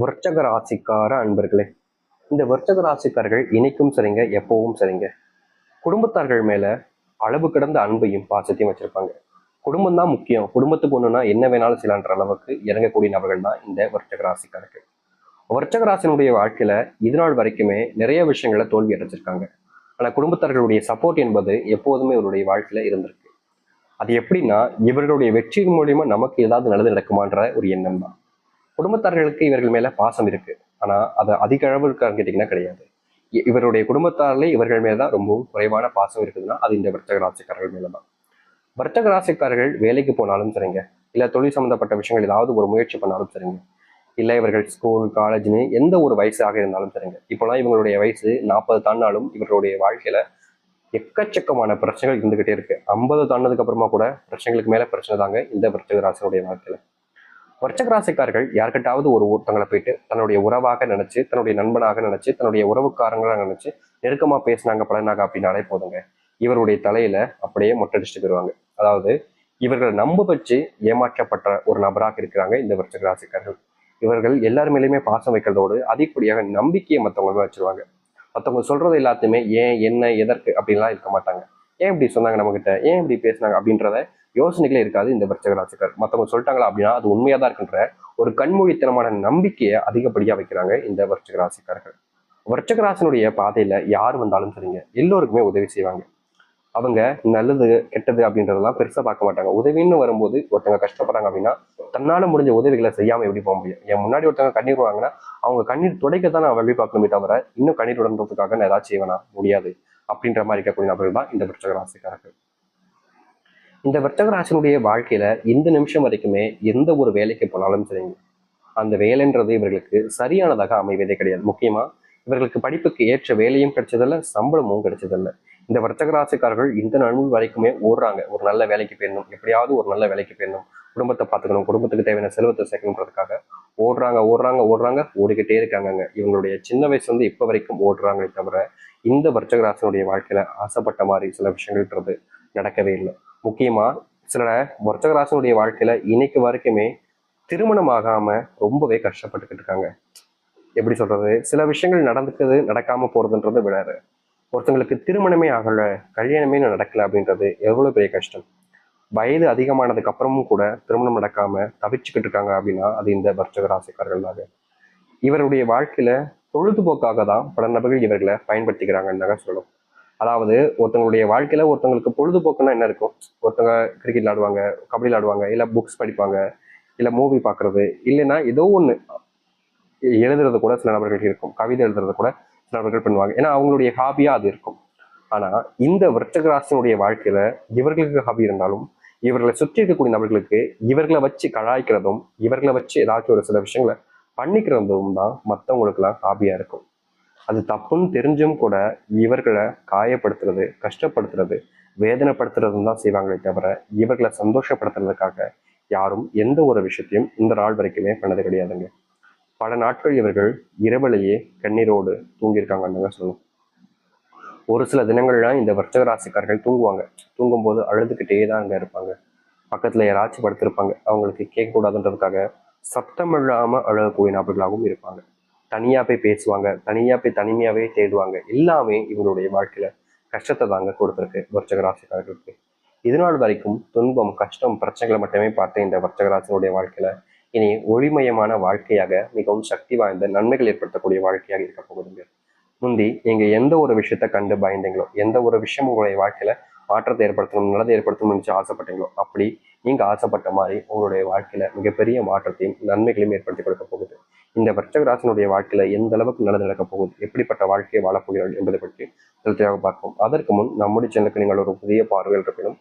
விருச்சக ராசிக்கார அன்பர்களே இந்த விருச்சக ராசிக்காரர்கள் இணைக்கும் சரிங்க எப்பவும் சரிங்க. குடும்பத்தார்கள் மேல அளவு கடந்த அன்பையும் பாசத்தையும் வச்சிருப்பாங்க. குடும்பம் தான் முக்கியம். குடும்பத்துக்கு ஒண்ணுனா என்ன வேணாலும் செய்யலான்ற அளவுக்கு இறங்கக்கூடிய நபர்கள் தான் இந்த விருச்சக ராசிக்காரர்கள். விருச்சக ராசினுடைய வாழ்க்கையில இதுநாள் வரைக்குமே நிறைய விஷயங்களை தோல்வி அடைஞ்சிருக்காங்க. ஆனா குடும்பத்தார்களுடைய சப்போர்ட் என்பது எப்போதுமே இவருடைய வாழ்க்கையில இருந்திருக்கு. அது எப்படின்னா இவர்களுடைய வெற்றியின் மூலியமா நமக்கு ஏதாவது நல்லது நடக்குமான்ற ஒரு எண்ணம் தான். குடும்பத்தார்களுக்கு இவர்கள் மேல பாசம் இருக்கு. ஆனா அது அதிக அளவு இருக்கான்னு கேட்டீங்கன்னா கிடையாது. இ- இவருடைய குடும்பத்தாரிலே இவர்கள் மேல தான் ரொம்பவும் குறைவான பாசம் இருக்குதுன்னா அது இந்த வர்த்தக ராசிக்காரர்கள் மேல தான். வர்த்தக ராசிக்காரர்கள் வேலைக்கு போனாலும் சரிங்க. இல்ல தொழில் சம்பந்தப்பட்ட விஷயங்கள் ஏதாவது ஒரு முயற்சி பண்ணாலும் சரிங்க. இல்ல இவர்கள் ஸ்கூல் காலேஜ்னு எந்த ஒரு வயசாக இருந்தாலும் சரிங்க. இப்போலாம் இவங்களுடைய வயசு நாற்பது தாண்டாலும் இவர்களுடைய வாழ்க்கையில எக்கச்சக்கமான பிரச்சனைகள் இருந்துகிட்டே இருக்கு. ஐம்பது தாண்டதுக்கு அப்புறமா கூட பிரச்சனைகளுக்கு மேல பிரச்சனை தாங்க இந்த வர்த்தக ராசினுடைய வாழ்க்கையில. விருச்சக ராசிக்காரர்கள் ஒரு ஒருத்தங்களை போயிட்டு தன்னுடைய உறவாக நினைச்சு தன்னுடைய நண்பனாக நினைச்சு தன்னுடைய உறவுக்காரங்களாக நினைச்சு நெருக்கமா பேசினாங்க பழனாங்க அப்படின்னாலே போதுங்க. இவருடைய தலையில அப்படியே மொட்டடிச்சுட்டு போயிருவாங்க அதாவது இவர்களை நம்ப வச்சு ஏமாற்றப்பட்ட ஒரு நபராக இருக்கிறாங்க இந்த விருச்சக ராசிக்காரர்கள் இவர்கள் எல்லார் மேலேயுமே பாசம் வைக்கிறதோடு அதிகப்படியாக நம்பிக்கையை மற்றவங்க வச்சிருவாங்க. மற்றவங்க சொல்றது எல்லாத்தையுமே ஏன் என்ன எதற்கு அப்படின்லாம் இருக்க மாட்டாங்க. ஏன் இப்படி சொன்னாங்க நம்மகிட்ட ஏன் இப்படி பேசினாங்க அப்படின்றத யோசனைகளே இருக்காது இந்த விருச்சகராசிக்கார் மற்றவங்க சொல்லிட்டாங்களா அப்படின்னா அது உண்மையாக தான் இருக்கின்ற ஒரு கண்மொழித்தனமான நம்பிக்கையை அதிகப்படியா வைக்கிறாங்க இந்த விருச்சக ராசிக்காரர்கள் பாதையில் பாதையில யார் வந்தாலும் சரிங்க. எல்லோருக்குமே உதவி செய்வாங்க. அவங்க நல்லது கெட்டது அப்படின்றதெல்லாம் பெருசா பார்க்க மாட்டாங்க. உதவின்னு வரும்போது ஒருத்தவங்க கஷ்டப்படுறாங்க அப்படின்னா தன்னால் முடிஞ்ச உதவிகளை செய்யாமல் எப்படி போக முடியும்? என் முன்னாடி ஒருத்தவங்க கண்ணீர் வாங்கினா அவங்க கண்ணீர் துடைக்க தான் நான் வழி பார்க்கணுமே தவிர இன்னும் கண்ணீர் உடன்றதுக்காக நான் ஏதாச்சும் செய்வேனா? முடியாது. அப்படின்ற மாதிரி இருக்கக்கூடிய நபர்கள் தான் இந்த பிரச்சகராசிக்காரர்கள் இந்த விருச்சக வாழ்க்கையில இந்த நிமிஷம் வரைக்குமே எந்த ஒரு வேலைக்கு போனாலும் சரிங்க. அந்த வேலைன்றது இவர்களுக்கு சரியானதாக அமைவதே கிடையாது. முக்கியமா இவர்களுக்கு படிப்புக்கு ஏற்ற வேலையும் கிடைச்சதில்ல சம்பளமும் கிடைச்சதில்ல. இந்த வர்த்தகராசிக்காரர்கள் இந்த நாள் வரைக்குமே ஓடுறாங்க. ஒரு நல்ல வேலைக்கு போயிடணும். எப்படியாவது ஒரு நல்ல வேலைக்கு போயிடணும். குடும்பத்தை பார்த்துக்கணும். குடும்பத்துக்கு தேவையான செல்வத்தை சேர்க்கணுன்றதுக்காக ஓடுறாங்க ஓடுறாங்க ஓடுறாங்க ஓடிக்கிட்டே இருக்காங்கங்க. இவங்களுடைய சின்ன வயசு வந்து இப்போ வரைக்கும் ஓடுறாங்களே தவிர இந்த வர்த்தகராசனுடைய வாழ்க்கையில ஆசைப்பட்ட மாதிரி சில விஷயங்கள்ன்றது நடக்கவே இல்லை. முக்கியமா சில வர்த்தக ராசினுடைய வாழ்க்கையில இன்னைக்கு வரைக்குமே திருமணம் ஆகாம ரொம்பவே கஷ்டப்பட்டுக்கிட்டு இருக்காங்க. எப்படி சொல்றது? சில விஷயங்கள் நடந்துக்கிறது நடக்காம போறதுன்றது விடாது ஒருத்தங்களுக்கு திருமணமே ஆகல கல்யாணமே நடக்கல அப்படின்றது எவ்வளவு பெரிய கஷ்டம். வயது அதிகமானதுக்கு அப்புறமும் கூட திருமணம் நடக்காம தவிச்சுக்கிட்டு இருக்காங்க அப்படின்னா அது இந்த வர்ச்சக ராசிக்காரர்கள் இவருடைய வாழ்க்கையில பொழுதுபோக்காக தான் பல நபர்கள் இவர்களை பயன்படுத்திக்கிறாங்கன்னு தாங்க சொல்லணும். அதாவது ஒருத்தவங்களுடைய வாழ்க்கையில ஒருத்தவங்களுக்கு பொழுதுபோக்குன்னா என்ன இருக்கும்? ஒருத்தவங்க கிரிக்கெட் விளாடுவாங்க கபடி விளாடுவாங்க இல்லை புக்ஸ் படிப்பாங்க இல்லை மூவி பார்க்குறது இல்லைன்னா ஏதோ ஒன்று எழுதுறது கூட சில நபர்கள் இருக்கும். கவிதை எழுதுறது கூட சில நபர்கள் பண்ணுவாங்க. ஏன்னா அவங்களுடைய ஹாபியாக அது இருக்கும். ஆனால் இந்த விருச்சக ராசினுடைய வாழ்க்கையில இவர்களுக்கு ஹாபி இருந்தாலும் இவர்களை சுற்றி இருக்கக்கூடிய நபர்களுக்கு இவர்களை வச்சு கலாய்க்கிறதும் இவர்களை வச்சு ஏதாச்சும் ஒரு சில விஷயங்களை பண்ணிக்கிறதும் தான் மற்றவங்களுக்குலாம் ஹாபியாக இருக்கும். அது தப்புன்னு தெரிஞ்சும் கூட இவர்களை காயப்படுத்துறது கஷ்டப்படுத்துறது வேதனைப்படுத்துறதும் தான் செய்வாங்களே தவிர இவர்களை சந்தோஷப்படுத்துறதுக்காக யாரும் எந்த ஒரு விஷயத்தையும் இந்த நாள் வரைக்குமே பண்ணது கிடையாதுங்க. பல நாட்கள் இவர்கள் இரவிலேயே கண்ணீரோடு தூங்கியிருக்காங்கன்னு சொல்லணும். ஒரு சில தினங்கள்லாம் இந்த வர்த்தக ராசிக்காரர்கள் தூங்குவாங்க. தூங்கும்போது அழுதுகிட்டே தான் அங்கே இருப்பாங்க. பக்கத்தில் யாராச்சும் படுத்திருப்பாங்க. அவங்களுக்கு கேட்கக்கூடாதுன்றதுக்காக சத்தமில்லாமல் இல்லாம அழகக்கூடிய நபர்களாகவும் இருப்பாங்க. தனியா போய் பேசுவாங்க தனியா போய் தனிமையாவே தேடுவாங்க. எல்லாமே இவங்களுடைய வாழ்க்கையில கஷ்டத்தை தாங்க கொடுத்துருக்கு வர்ச்சகராசிக்காரர்களுக்கு இதனால் வரைக்கும் துன்பம் கஷ்டம் பிரச்சனைகளை மட்டுமே பார்த்த இந்த வர்ச்சக வாழ்க்கையில் வாழ்க்கையில இனி ஒளிமயமான வாழ்க்கையாக மிகவும் சக்தி வாய்ந்த நன்மைகள் ஏற்படுத்தக்கூடிய வாழ்க்கையாக இருக்க போகுதுங்க. முந்தி நீங்கள் எந்த ஒரு விஷயத்தை கண்டு பயந்தீங்களோ எந்த ஒரு விஷயம் உங்களுடைய வாழ்க்கையில மாற்றத்தை ஏற்படுத்தணும் நல்லதை ஏற்படுத்தணும்னு நினச்சி ஆசைப்பட்டீங்களோ அப்படி நீங்கள் ஆசைப்பட்ட மாதிரி உங்களுடைய வாழ்க்கையில் மிகப்பெரிய மாற்றத்தையும் நன்மைகளையும் ஏற்படுத்தி கொடுக்க போகுது. இந்த வர்ச்சக வாழ்க்கையில் எந்த அளவுக்கு நல்லது நடக்க போகுது எப்படிப்பட்ட வாழ்க்கையை வாழப்போகிறார்கள் என்பதை பற்றி செலுத்தியாக பார்ப்போம். அதற்கு முன் நம்முடைய சேனலுக்கு நீங்கள் ஒரு புதிய பார்வையில் இருப்பினும்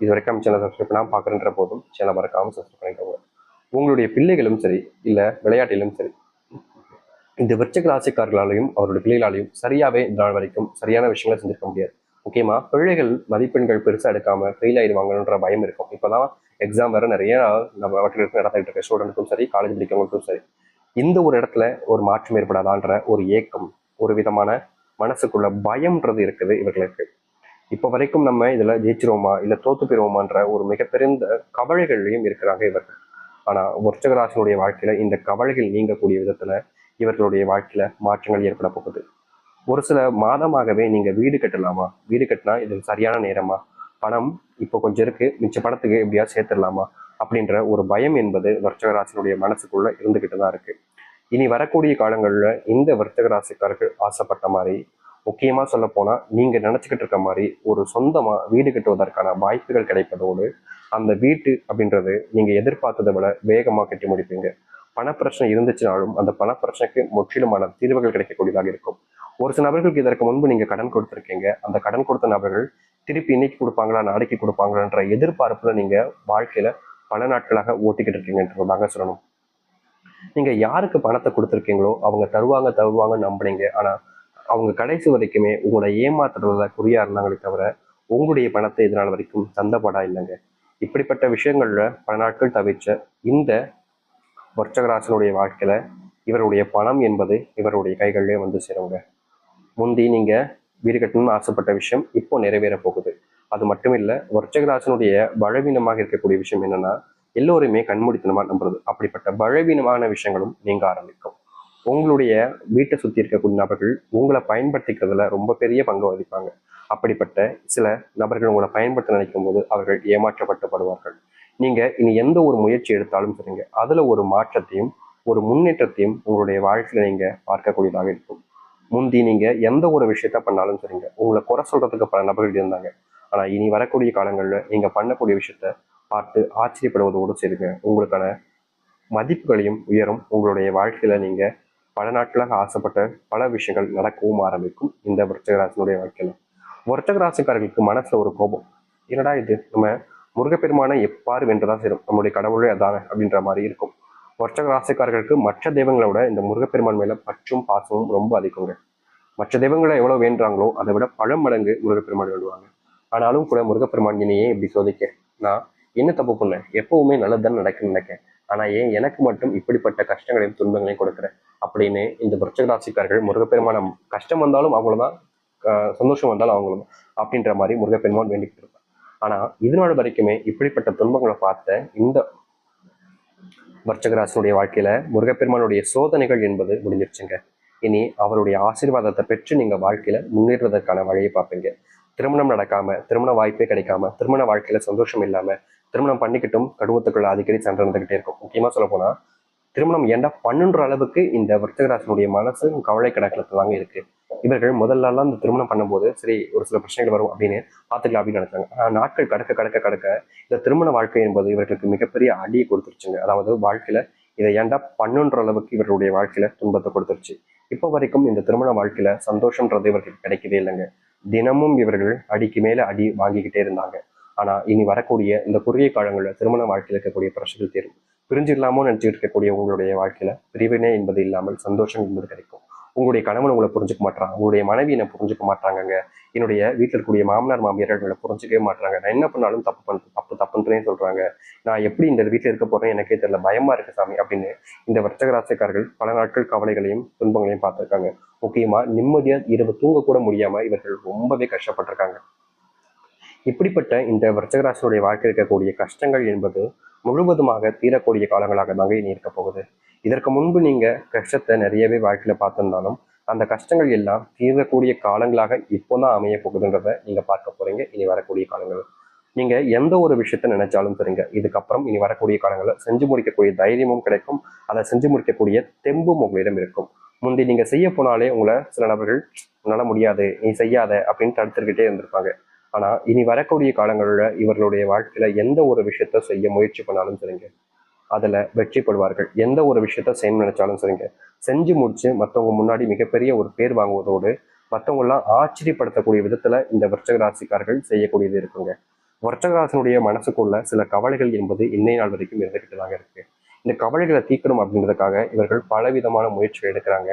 இது வரைக்கும் சேனல் சப்ஸ்கிரைப் பண்ணாமல் பார்க்குறன்ற போதும் சேனல் மறக்காமல் சப்ஸ்கிரைப் பண்ணிக்கோங்க. உங்களுடைய பிள்ளைகளும் சரி இல்லை விளையாட்டிலும் சரி இந்த விருச்சக ராசிக்காரர்களாலையும் அவருடைய பிள்ளைகளாலையும் சரியாகவே இந்த நாள் வரைக்கும் சரியான விஷயங்களை செஞ்சிருக்க முடியாது. முக்கியமா பிள்ளைகள் மதிப்பெண்கள் பெருசா எடுக்காம ஃபெயில் ஆயிடுவாங்கன்ற பயம் இருக்கும். இப்போதான் எக்ஸாம் வேறு நிறைய நம்ம அவர்களுக்கு நடத்திட்டு இருக்க ஸ்டூடெண்ட்டுக்கும் சரி காலேஜ் படிக்கிறவங்களுக்கும் சரி. இந்த ஒரு இடத்துல ஒரு மாற்றம் ஏற்படாதான்ற ஒரு ஏக்கம் ஒரு விதமான மனசுக்குள்ள பயம்ன்றது இருக்குது இவர்களுக்கு. இப்போ வரைக்கும் நம்ம இதுல ஜெயிச்சிருவோமா இல்லை தோத்து போயிருவோமான்ற ஒரு மிகப்பெரிய கவலைகள்லையும் இருக்கிறாங்க இவர்கள். ஆனா விருச்சக வாழ்க்கையில் வாழ்க்கையில இந்த கவலைகள் நீங்கக்கூடிய விதத்துல இவர்களுடைய வாழ்க்கையில மாற்றங்கள் ஏற்பட போகுது. ஒரு சில மாதமாகவே நீங்க வீடு கட்டலாமா? வீடு கட்டினா இது சரியான நேரமா? பணம் இப்போ கொஞ்சம் இருக்கு மிச்ச பணத்துக்கு எப்படியா சேர்த்துடலாமா? அப்படின்ற ஒரு பயம் என்பது விருச்சக ராசினுடைய மனசுக்குள்ள இருந்துகிட்டு தான் இருக்கு. இனி வரக்கூடிய காலங்களில் இந்த வர்த்தகராசிக்காரர்கள் ஆசைப்பட்ட மாதிரி முக்கியமாக சொல்ல போனால் நீங்கள் நினச்சிக்கிட்டு இருக்க மாதிரி ஒரு சொந்தமாக வீடு கட்டுவதற்கான வாய்ப்புகள் கிடைப்பதோடு அந்த வீட்டு அப்படின்றது நீங்கள் எதிர்பார்த்ததை விட வேகமாக கட்டி முடிப்பீங்க. பணப்பிரச்சனை இருந்துச்சுனாலும் அந்த பணப்பிரச்சனைக்கு முற்றிலுமான தீர்வுகள் கிடைக்கக்கூடியதாக இருக்கும். ஒரு சில நபர்களுக்கு இதற்கு முன்பு நீங்கள் கடன் கொடுத்துருக்கீங்க. அந்த கடன் கொடுத்த நபர்கள் திருப்பி இன்னைக்கு கொடுப்பாங்களா நாளைக்கு கொடுப்பாங்களான்ற எதிர்பார்ப்புல நீங்கள் வாழ்க்கையில பல நாட்களாக ஓட்டிக்கிட்டு இருக்கீங்கன்றதாக சொல்லணும். நீங்க யாருக்கு பணத்தை கொடுத்துருக்கீங்களோ அவங்க தருவாங்க தருவாங்க நம்புனீங்க. ஆனா அவங்க கடைசி வரைக்குமே உங்களை ஏமாத்துறதுல குறியா இருந்தாங்களே தவிர உங்களுடைய பணத்தை இதனால் வரைக்கும் தந்தப்படா இல்லைங்க. இப்படிப்பட்ட விஷயங்கள்ல பல நாட்கள் தவிர்த்த இந்த வர்ச்சகராசனுடைய வாழ்க்கையில இவருடைய பணம் என்பது இவருடைய கைகளிலே வந்து சேருங்க. முந்தி நீங்கள் வீடு கட்டணும்னு ஆசைப்பட்ட விஷயம் இப்போ நிறைவேற போகுது. அது மட்டும் இல்லை வர்ச்சகராசனுடைய பலவீனமாக இருக்கக்கூடிய விஷயம் என்னன்னா எல்லோருமே கண்மூடித்தனமாக நம்புறது. அப்படிப்பட்ட பலவீனமான விஷயங்களும் நீங்க ஆரம்பிக்கும். உங்களுடைய வீட்டை சுற்றி இருக்கக்கூடிய நபர்கள் உங்களை பயன்படுத்திக்கிறதுல ரொம்ப பெரிய பங்கு வகிப்பாங்க. அப்படிப்பட்ட சில நபர்கள் உங்களை பயன்படுத்த நினைக்கும் போது அவர்கள் ஏமாற்றப்பட்டுப்படுவார்கள் நீங்கள் இனி எந்த ஒரு முயற்சி எடுத்தாலும் சரிங்க. அதில் ஒரு மாற்றத்தையும் ஒரு முன்னேற்றத்தையும் உங்களுடைய வாழ்க்கையில் நீங்கள் பார்க்கக்கூடியதாக இருக்கும். முந்தி நீங்கள் எந்த ஒரு விஷயத்த பண்ணாலும் சரிங்க. உங்களை குறை சொல்கிறதுக்கு பல நபர்கள் இருந்தாங்க. ஆனால் இனி வரக்கூடிய காலங்களில் நீங்கள் பண்ணக்கூடிய விஷயத்த பார்த்து ஆச்சரியப்படுவதோடு சரிங்க. உங்களுக்கான மதிப்புகளையும் உயரும். உங்களுடைய வாழ்க்கையில் நீங்கள் பல நாட்களாக ஆசைப்பட்ட பல விஷயங்கள் நடக்கவும் ஆரம்பிக்கும். இந்த விருச்சகராசனுடைய வாழ்க்கையில். விருச்சகராசிக்காரர்களுக்கு மனசில் ஒரு கோபம். என்னடா இது? நம்ம முருகப்பெருமானை எப்பாறு வென்றதான் சேரும்? நம்மளுடைய கடவுளே அதான அப்படின்ற மாதிரி இருக்கும். வர்ச்சக ராசிக்காரர்களுக்கு மற்ற தெய்வங்களை விட இந்த முருகப்பெருமான் மேல பற்றும் பாசமும் ரொம்ப அதிகங்க. மற்ற தெய்வங்களை எவ்வளவு வேண்டுறாங்களோ அதை விட பல மடங்கு முருகப்பெருமான் வேண்டுவாங்க. ஆனாலும் கூட முருகப்பெருமான் என்னையே இப்படி சோதிக்க நான் என்ன தப்பு பண்ணேன்? எப்பவுமே நல்லதுதான் நடக்குன்னு நினைக்கேன். ஆனா ஏன் எனக்கு மட்டும் இப்படிப்பட்ட கஷ்டங்களையும் துன்பங்களையும் கொடுக்குறேன் அப்படின்னு இந்த விருச்சக ராசிக்காரர்கள் முருகப்பெருமான கஷ்டம் வந்தாலும் அவங்களதான் சந்தோஷம் வந்தாலும் அவங்களும் அப்படின்ற மாதிரி முருகப்பெருமான் வேண்டிக்கிட்டு ஆனா இது நாள் வரைக்குமே இப்படிப்பட்ட துன்பங்களை பார்த்த இந்த வர்ச்சகராசனுடைய வாழ்க்கையில முருகப்பெருமானுடைய சோதனைகள் என்பது முடிஞ்சிருச்சுங்க. இனி அவருடைய ஆசீர்வாதத்தை பெற்று நீங்க வாழ்க்கையில முன்னேறுவதற்கான வழியை பார்ப்பீங்க. திருமணம் நடக்காம திருமண வாய்ப்பே கிடைக்காம திருமண வாழ்க்கையில சந்தோஷம் இல்லாம திருமணம் பண்ணிக்கிட்டும் கடுவத்துக்குள்ள அடிக்கடி சண்டை நடந்துகிட்டே இருக்கும். முக்கியமா சொல்ல போனா திருமணம் ஏண்டா பண்ணுன்ற அளவுக்கு இந்த விருத்தகராசனுடைய மனசு கவலை கணக்கில் தாங்க இருக்கு. இவர்கள் முதல்லலாம் இந்த திருமணம் பண்ணும்போது சரி ஒரு சில பிரச்சனைகள் வரும் அப்படின்னு பார்த்துக்கலாம் அப்படின்னு நினைச்சாங்க. ஆனால் நாட்கள் கடக்க கடக்க கடக்க இந்த திருமண வாழ்க்கை என்பது இவர்களுக்கு மிகப்பெரிய அடியை கொடுத்துருச்சுங்க. அதாவது வாழ்க்கையில இதை ஏன்டா பண்ணுன்ற அளவுக்கு இவர்களுடைய வாழ்க்கையில துன்பத்தை கொடுத்துருச்சு. இப்போ வரைக்கும் இந்த திருமண வாழ்க்கையில சந்தோஷம்ன்றது இவர்களுக்கு கிடைக்கவே இல்லைங்க. தினமும் இவர்கள் அடிக்கு மேல அடி வாங்கிக்கிட்டே இருந்தாங்க. ஆனா இனி வரக்கூடிய இந்த குறுகிய காலங்களில் திருமண வாழ்க்கையில் இருக்கக்கூடிய பிரச்சனைகள் தீரும். பிரிஞ்சிடலாமோ நினைச்சிட்டு இருக்கக்கூடிய உங்களுடைய வாழ்க்கையில் பிரிவினை என்பது இல்லாமல் சந்தோஷம் என்பது கிடைக்கும். உங்களுடைய கணவன் உங்களை புரிஞ்சுக்க மாட்டாங்க உங்களுடைய மனைவி என்ன புரிஞ்சுக்க மாட்டாங்கங்க என்னுடைய வீட்டில் இருக்கக்கூடிய மாமனார் மாமியார்கள் புரிஞ்சுக்கவே மாட்டாங்க நான் என்ன பண்ணாலும் தப்பு பண்ண தப்பு தப்புன்றே சொல்கிறாங்க நான் எப்படி இந்த வீட்டில் இருக்க போகிறேன் எனக்கே தெரியல. பயமா இருக்குது சாமி அப்படின்னு இந்த வர்த்தக ராசிக்காரர்கள் பல நாட்கள் கவலைகளையும் துன்பங்களையும் பார்த்துருக்காங்க. முக்கியமா நிம்மதியாக இரவு தூங்கக்கூட முடியாமல் இவர்கள் ரொம்பவே கஷ்டப்பட்டிருக்காங்க. இப்படிப்பட்ட இந்த விருச்சகராசனுடைய வாழ்க்கை இருக்கக்கூடிய கஷ்டங்கள் என்பது முழுவதுமாக தீரக்கூடிய காலங்களாக தாங்க இனி இருக்க போகுது. இதற்கு முன்பு நீங்க கஷ்டத்தை நிறையவே வாழ்க்கையில பார்த்திருந்தாலும் அந்த கஷ்டங்கள் எல்லாம் தீரக்கூடிய காலங்களாக இப்போதான் அமைய போகுதுன்றத நீங்க பார்க்க போறீங்க. இனி வரக்கூடிய காலங்கள். நீங்க எந்த ஒரு விஷயத்த நினைச்சாலும் தெரியுங்க இதுக்கப்புறம் இனி வரக்கூடிய காலங்களில் செஞ்சு முடிக்கக்கூடிய தைரியமும் கிடைக்கும். அதை செஞ்சு முடிக்கக்கூடிய தெம்பும் உங்களிடம் இருக்கும். முந்தி நீங்க செய்ய போனாலே உங்களை சில நபர்கள் உன்னால முடியாது நீ செய்யாத அப்படின்னு தடுத்துக்கிட்டே இருந்திருப்பாங்க. ஆனால் இனி வரக்கூடிய காலங்களில் இவர்களுடைய வாழ்க்கையில் எந்த ஒரு விஷயத்த செய்ய முயற்சி பண்ணாலும் சரிங்க. அதுல வெற்றி பெறுவார்கள். எந்த ஒரு விஷயத்த செய்யணும்னு நினைச்சாலும் சரிங்க. செஞ்சு முடிச்சு மற்றவங்க முன்னாடி மிகப்பெரிய ஒரு பேர் வாங்குவதோடு மற்றவங்களாம் ஆச்சரியப்படுத்தக்கூடிய விதத்தில் இந்த விருச்சக ராசிக்காரர்கள் செய்யக்கூடியது இருக்குங்க. விருச்சகராசனுடைய மனசுக்குள்ள சில கவலைகள் என்பது இன்னை நாள் வரைக்கும் இருந்துக்கிட்டதாக தாங்க இருக்கு. இந்த கவலைகளை தீக்கணும் அப்படின்றதுக்காக இவர்கள் பலவிதமான முயற்சிகள் எடுக்கிறாங்க.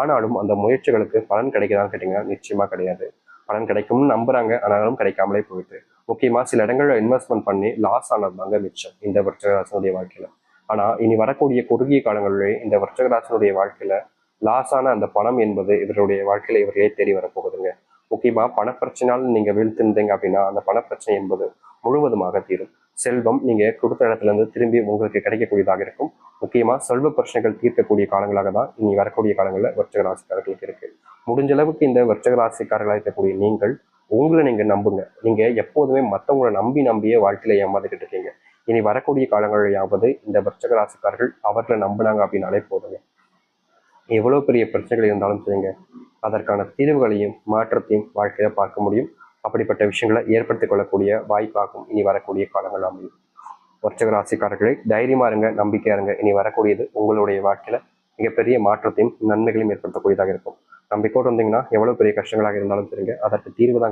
ஆனாலும் அந்த முயற்சிகளுக்கு பலன் கிடைக்குதான்னு கேட்டிங்கன்னா நிச்சயமாக கிடையாது. பலன் கிடைக்கும்னு நம்புறாங்க ஆனாலும் கிடைக்காமலே போயிட்டு. முக்கியமா சில இடங்கள்ல இன்வெஸ்ட்மெண்ட் பண்ணி லாஸ் ஆனது தாங்க மிச்சம் இந்த விருச்சகராசனுடைய வாழ்க்கையில. ஆனா இனி வரக்கூடிய குறுகிய காலங்களிலே இந்த விருச்சகராசனுடைய வாழ்க்கையில லாஸ் ஆன அந்த பணம் என்பது இவருடைய வாழ்க்கையில இவர்களே தேடி வரப்போகுதுங்க. முக்கியமா பணப்பிரச்சனால் நீங்க வீழ்த்திருந்தீங்க அப்படின்னா அந்த பணப்பிரச்சனை என்பது முழுவதுமாக தீரும். செல்வம் நீங்க கொடுத்த இடத்துல இருந்து திரும்பி உங்களுக்கு கிடைக்கக்கூடியதாக இருக்கும். முக்கியமா செல்வ பிரச்சனைகள் தீர்க்கக்கூடிய காலங்களாக தான் இனி வரக்கூடிய காலங்களில் விருச்சக ராசிக்காரர்களுக்கு இருக்கு. முடிஞ்ச அளவுக்கு இந்த விருச்சக ராசிக்காரர்களாக இருக்கக்கூடிய நீங்கள் உங்களை நீங்கள் நம்புங்க. நீங்கள் எப்போதுமே மற்றவங்களை நம்பி நம்பியே வாழ்க்கையில ஏமாந்துக்கிட்டு இருக்கீங்க. இனி வரக்கூடிய காலங்களிலாவது இந்த விருச்சக ராசிக்காரர்கள் அவர்களை நம்பினாங்க அப்படின்னாலே போதுங்க. எவ்வளோ பெரிய பிரச்சனைகள் இருந்தாலும் சரிங்க. அதற்கான தீர்வுகளையும் மாற்றத்தையும் வாழ்க்கையில பார்க்க முடியும். அப்படிப்பட்ட விஷயங்களை ஏற்படுத்திக் கொள்ளக்கூடிய வாய்ப்பாகும் இனி வரக்கூடிய காலங்கள் அமையும். வர்ச்சக ராசிக்காரர்களை தைரியமா இருங்க நம்பிக்கையா இருங்க. இனி வரக்கூடியது உங்களுடைய வாழ்க்கையில மிகப்பெரிய மாற்றத்தையும் நன்மைகளையும் ஏற்படுத்தக்கூடியதாக இருக்கும். நம்பிக்கையோடு வந்தீங்கன்னா எவ்வளவு பெரிய கஷ்டங்களாக இருந்தாலும் தெரியுங்க அதற்கு தீர்வு தான்